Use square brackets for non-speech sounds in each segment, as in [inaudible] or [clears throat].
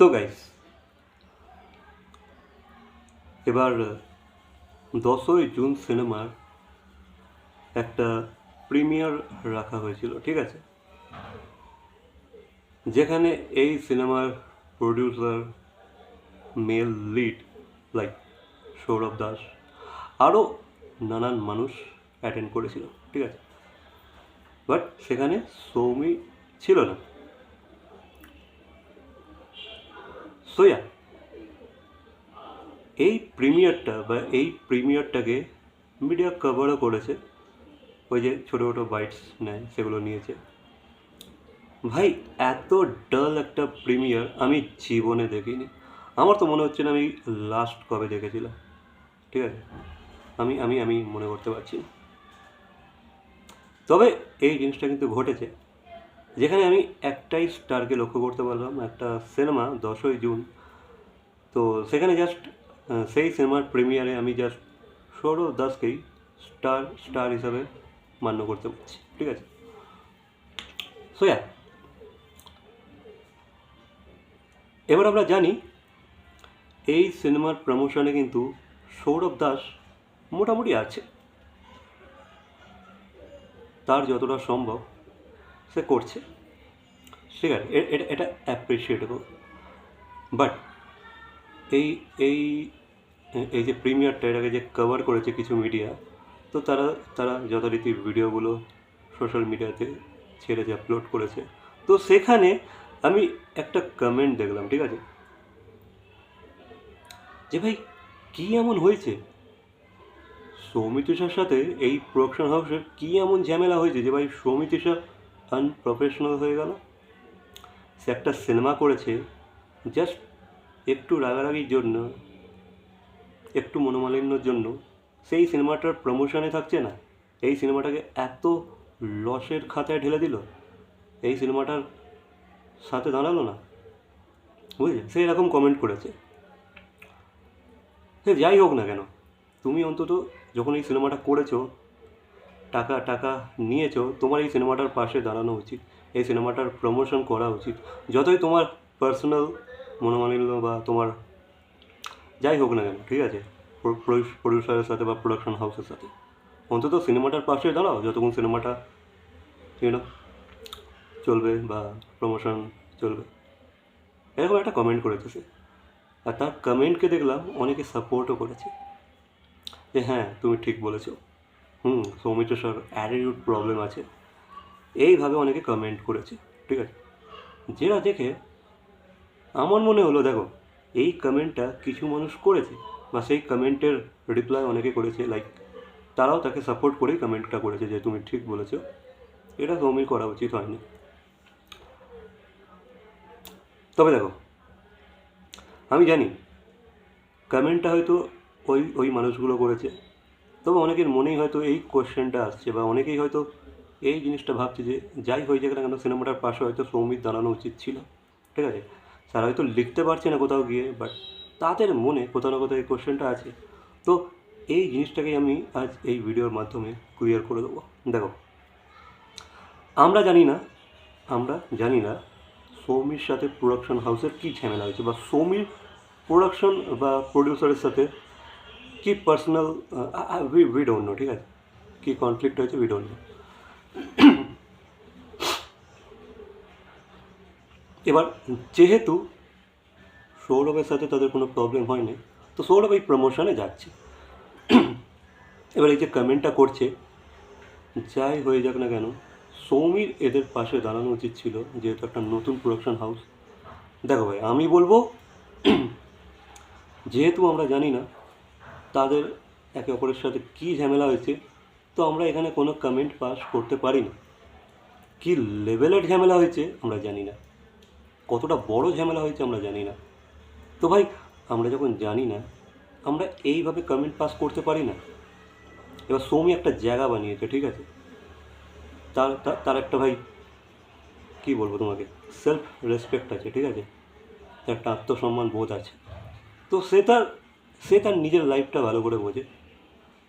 তো গাইস এবার দশই জুন সিনেমার একটা প্রিমিয়ার রাখা হয়েছিল, ঠিক আছে? যেখানে এই সিনেমার producer male lead like Sourav Das আরও নানান মানুষ অ্যাটেন্ড করেছিল, ঠিক আছে? বাট সেখানে সৌমি ছিল না। সোয়া এই প্রিমিয়ারটা বা এই প্রিমিয়ারটাকে মিডিয়া কভারও করেছে। ওই যে ছোটো ছোটো বাইটস নেয়, সেগুলো নিয়েছে। ভাই, এত ডাল একটা প্রিমিয়ার আমি জীবনে দেখিনি। আমার তো মনে হচ্ছে না আমি লাস্ট কবে দেখেছিলাম। ঠিক আছে? আমি আমি আমি মনে করতে পারছি তবে এই জিনিসটা কিন্তু ঘটেছে। যেখানে আমি একটাই স্টারকে লক্ষ্য করতে পারলাম, একটা সিনেমা দশই জুন। তো সেখানে জাস্ট সেই সিনেমার প্রিমিয়ারে আমি জাস্ট সৌরভ দাসকেই স্টার স্টার হিসাবে মান্য করতে পারছি ঠিক আছে? সোয়া এবার আমরা জানি, এই সিনেমার প্রমোশনে কিন্তু সৌরভ দাস মোটামুটি আছে। তার যতটা সম্ভব সে করছে। ঠিক আছে এটা এটা অ্যাপ্রিসিয়েটেবল বাট এই এই এই যে প্রিমিয়ারটা এটাকে যে কভার করেছে কিছু মিডিয়া তো তারা তারা যথারীতি ভিডিওগুলো সোশ্যাল মিডিয়াতে ছেড়ে যে আপলোড করেছে। তো সেখানে আমি একটা কমেন্ট দেখলাম, ঠিক আছে? যে ভাই, কী এমন হয়েছে? সৌমিতিষার সাথে এই প্রোডাকশন হাউসের কী এমন ঝামেলা হয়েছে? যে ভাই, সৌমিতিষা আনপ্রফেশনাল হয়ে গেল। সে একটা সিনেমা করেছে জাস্ট একটু রাগারাগির জন্য, একটু মনোমালিন্যর জন্য, সেই সিনেমাটার প্রমোশনে থাকছে না। এই সিনেমাটাকে এত লসের খাতায় ঢেলে দিল, এই সিনেমাটার সাথে দাঁড়াল না। বুঝলে? সে এরকম কমেন্ট করেছে। সে যাই হোক না কেন, তুমি অন্তত যখন এই সিনেমাটা করেছ টাকা টাকা নিয়েছো, তোমার এই সিনেমাটার পাশে দাঁড়ানো উচিত। এই সিনেমাটার প্রমোশন করা উচিত। যতই তোমার পার্সোনাল মনোমালিন্য বা তোমার যাই হোক না কেন, ঠিক আছে? প্রডিউসারের সাথে বা প্রোডাকশন হাউসের সাথে। অন্তত সিনেমাটার পাশে দাঁড়াও, যতক্ষণ সিনেমাটা ইউনো চলবে বা প্রমোশন চলবে। এরকম একটা কমেন্ট করেছে সে। আর তার কমেন্টকে দেখলাম, অনেকে সাপোর্টও করেছে। যে হ্যাঁ তুমি ঠিক বলেছ। হুম, সৌমিত্র স্যার অ্যাটিটিউড প্রবলেম আছে। এইভাবে অনেকে কমেন্ট করেছে, ঠিক আছে? যেটা দেখে, আমার মনে হলো, দেখো, এই কমেন্টটা কিছু মানুষ করেছে বা সেই কমেন্টের রিপ্লাই অনেকে করেছে লাইক তারাও তাকে সাপোর্ট করেই কমেন্টটা করেছে যে তুমি ঠিক বলেছ। এটা সৌমির করা উচিত হয়নি। তবে দেখো, আমি জানি কমেন্টটা হয়তো ওই ওই মানুষগুলো করেছে তবে অনেকের মনেই হয়তো এই কোয়েশ্চেনটা আসছে বা অনেকেই হয়তো এই জিনিসটা ভাবছে যে যাই হয়ে যাক না কেন, সিনেমাটার পাশে হয়তো সৌমিত দাঁড়ানো উচিত ছিল, ঠিক আছে? তারা হয়তো লিখতে পারছে না কোথাও গিয়ে বাট তাদের মনে কোথাও না কোথাও এই কোয়েশ্চেনটা আছে। তো এই জিনিসটাকেই আমি আজ এই ভিডিওর মাধ্যমে ক্লিয়ার করে দেবো। দেখো, আমরা জানি না, আমরা জানি না সৌমির সাথে প্রোডাকশন হাউসের কী ঝামেলা হয়েছে বা সৌমির প্রোডাকশন বা প্রডিউসারের সাথে কি personal we we don't know ঠিক আছে কী কনফ্লিক্ট হয়েছে উই ডোন্ট নো এবার যেহেতু সৌরভের সাথে তাদের কোনো প্রবলেম হয়নি তো সৌরভ এই প্রমোশনে যাচ্ছে এবার এই যে কমেন্টটা করছে যাই হয়ে যাক না কেন সৌমির এদের পাশে দাঁড়ানো উচিত ছিল যেহেতু একটা নতুন প্রোডাকশন হাউস দেখো ভাই আমি বলব যেহেতু আমরা জানি না তাদের একে অপরের সাথে কী ঝামেলা হয়েছে, তো আমরা এখানে কোনো কমেন্ট পাস করতে পারি না কী লেভেলের ঝামেলা হয়েছে, আমরা জানি না। কতটা বড় ঝামেলা হয়েছে, আমরা জানি না। তো ভাই, আমরা যখন জানি না, আমরা এইভাবে কমেন্ট পাস করতে পারি না। এবার সৌমি একটা জায়গা বানিয়েছে, ঠিক আছে? তার, তার- একটা ভাই, কী বলব তোমাকে সেলফ রেসপেক্ট আছে, ঠিক আছে? তার একটা আত্মসম্মান বোধ আছে। তো সে তার সে তার নিজের লাইফটা ভালো করে বোঝে।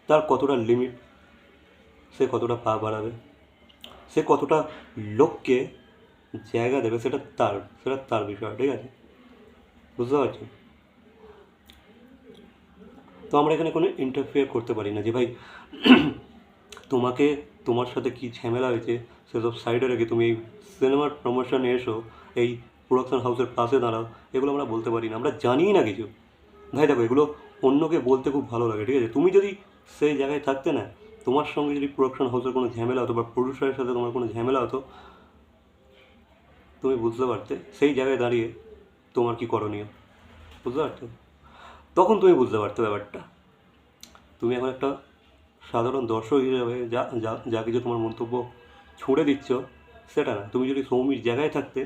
তার কতটা লিমিট সে কতটা পা বাড়াবে, সে কতটা লোককে জায়গা দেবে, সেটা তার সেটা তার বিষয়, ঠিক আছে? বুঝতে পারছ? তো আমরা এখানে কোনো ইন্টারফেয়ার করতে পারি না যে, ভাই, [clears throat] তোমাকে, তোমার সাথে কি ঝামেলা হয়েছে? সেসব সাইডে রেখে তুমি এই সিনেমার প্রমোশনে এসো, এই প্রোডাকশন হাউসের পাশে দাঁড়াও। এগুলো আমরা বলতে পারি না। আমরা জানিই না কিছু। ভাই, দেখো, এগুলো অন্যকে বলতে খুব ভালো লাগে, ঠিক আছে? তুমি যদি সেই জায়গায় থাকতে না, তোমার সঙ্গে যদি প্রোডাকশন হাউসের কোনো ঝামেলা হতো বা প্রডিউসারের সাথে তোমার কোনো ঝামেলা হতো, তুমি বুঝতে পারতে, সেই জায়গায় দাঁড়িয়ে তোমার কি করণীয়? বুঝতে পারছ তখন তুমি বুঝতে পারতে ব্যাপারটা। তুমি এখন একটা সাধারণ দর্শক হিসাবে যা যা যা কিছু তোমার মন্তব্য ছুঁড়ে দিচ্ছ, সেটা না। তুমি যদি সৌমির জায়গায় থাকতে,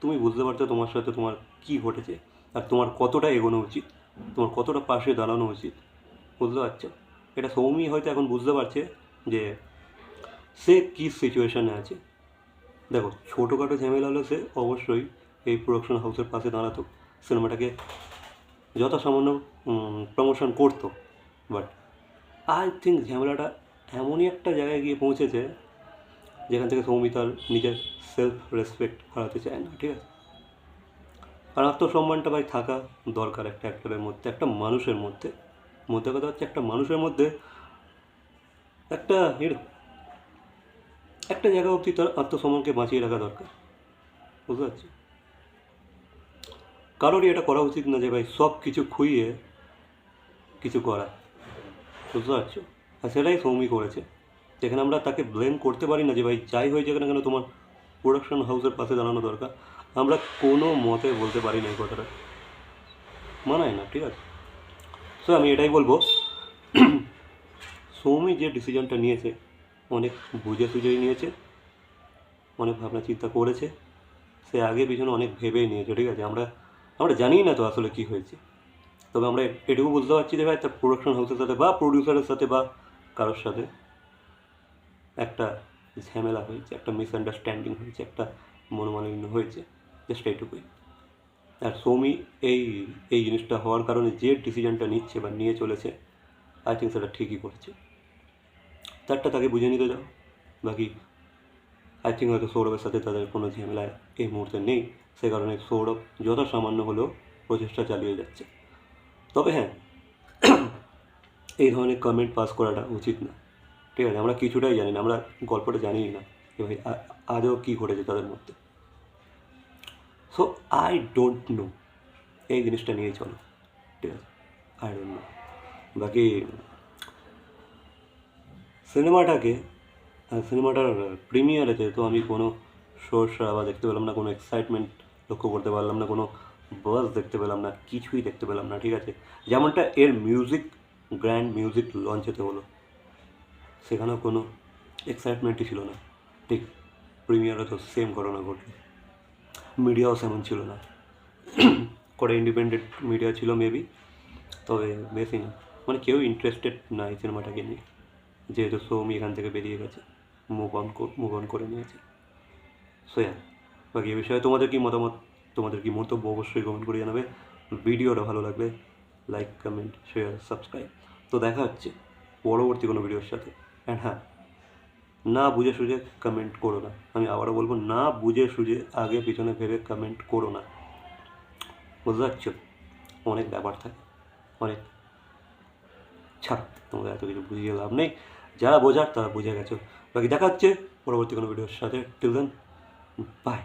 তুমি বুঝতে পারতে তোমার সাথে তোমার কী ঘটেছে, আর তোমার কতটা এগোনো উচিত। তোমার কতটা পাশে দাঁড়ানো উচিত? বুঝতে পারছ? এটা সৌমি হয়তো এখন বুঝতে পারছে যে সে কী সিচুয়েশানে আছে। দেখো, ছোটোখাটো ঝামেলা হলে সে অবশ্যই এই প্রোডাকশন হাউসের পাশে দাঁড়াতো। সিনেমাটাকে যথাসামান্য প্রমোশন করতো। বাট আই থিঙ্ক ঝামেলাটা এমনই একটা জায়গায় গিয়ে পৌঁছেছে যেখান থেকে সৌমি তার নিজের সেলফ রেসপেক্ট হারাতে চায় না, ঠিক আছে? আর আত্মসম্মানটা ভাই থাকা দরকার একটা অ্যাক্টরের মধ্যে, একটা মানুষের মধ্যে। মধ্যে কথা হচ্ছে একটা মানুষের মধ্যে একটা এর, একটা জায়গা অবধি তার আত্মসম্মানকে বাঁচিয়ে রাখা দরকার। বুঝতে পারছি কারোরই এটা করা উচিত না যে ভাই সব কিছু খুইয়ে কিছু করা। বুঝতে পারছ? আর সেটাই সৌমি করেছে। যেখানে আমরা তাকে ব্লেম করতে পারি না যে ভাই যাই হয়েছে কেন কেন তোমার প্রোডাকশন হাউসের পাশে দাঁড়ানো দরকার। আমরা কোনো মতে বলতে পারি না এই কথাটা। মানায় না, ঠিক আছে? সো আমি এটাই বলব। সৌমি যে ডিসিশনটা নিয়েছে, অনেক বুঝে সুঝেই নিয়েছে, অনেক ভাবনা চিন্তা করেছে, সে আগে পিছনে অনেক ভেবেই নিয়েছে, ঠিক আছে? আমরা আমরা জানি না তো আসলে কী হয়েছে। তবে আমরা এটুকু বুঝতে পারছি যে ভাই তার প্রোডাকশন হাউসের সাথে বা প্রডিউসারের সাথে বা কারোর সাথে একটা ঝামেলা হয়েছে, একটা মিসআন্ডারস্ট্যান্ডিং হয়েছে, একটা মনোমালিন্য হয়েছে জাস্ট এইটুকুই। আর সৌমি এই এই জিনিসটা হওয়ার কারণে যে ডিসিশনটা নিচ্ছে বা নিয়ে চলেছে আই থিঙ্ক সেটা ঠিকই করেছে। তারটা তাকে বুঝে নিতে যাও বাকি আই থিঙ্ক হয়তো সৌরভের সাথে তাদের কোনো ঝামেলা এই মুহূর্তে নেই। সে কারণে সৌরভ যথা সামান্য হলেও প্রচেষ্টা চালিয়ে যাচ্ছে। তবে হ্যাঁ এই ধরনের কমেন্ট পাস করাটা উচিত না। ঠিক আছে, আমরা কিছুটাই জানি না, আমরা গল্পটা জানিই না এবার ভাই, আ- আদৌ কী ঘটেছে তাদের মধ্যে। সো আই ডোন্ট নো এই জিনিসটা নিয়ে চলো, ঠিক আছে? আই ডোন্ট নো বাকি সিনেমাটাকে সিনেমাটার প্রিমিয়ারেতে তো আমি কোনো সরসা বা দেখতে পেলাম না, কোনো এক্সাইটমেন্ট লক্ষ্য করতে পারলাম না, কোনো বাস দেখতে পেলাম না, কিছুই দেখতে পেলাম না, ঠিক আছে? যেমনটা এর মিউজিক গ্র্যান্ড মিউজিক লঞ্চ হতে হলো। সেখানেও কোনো এক্সাইটমেন্টই ছিল না। ঠিক প্রিমিয়ারে তো সেম ঘটনা ঘটলো। মিডিয়াও সেমন ছিল না। কটা ইন্ডিপেন্ডেন্ট মিডিয়া ছিল মেবি তবে বেশি না। মানে কেউ ইন্টারেস্টেড না এই সিনেমাটাকে নিয়ে। যেহেতু সৌমি এখান থেকে বেরিয়ে গেছে মুভ অন মুভ অন করে নিয়েছে। সো হ্যাঁ বাকি এ বিষয়ে তোমাদের কি মতামত? তোমাদের কি মন্তব্য অবশ্যই কমেন্ট করে জানাবে। ভিডিওটা ভালো লাগবে লাইক কমেন্ট শেয়ার সাবস্ক্রাইব তো দেখা হচ্ছে পরবর্তী কোনো ভিডিওর সাথে। অ্যান্ড হ্যাঁ না বুঝে সুঝে কমেন্ট করো না। আমি আবারও বলব, না বুঝে সুঝে আগে পিছনে ভেবে কমেন্ট করো না। বুঝতে পারছ? অনেক ব্যাপার থাকে, অনেক। ছাড়, তোমাদের এত কিছু বুঝিয়ে লাভ নেই। যারা বোঝার তারা বুঝে গেছো। বাকি দেখা হচ্ছে পরবর্তী কোনো ভিডিওর সাথে। Till then by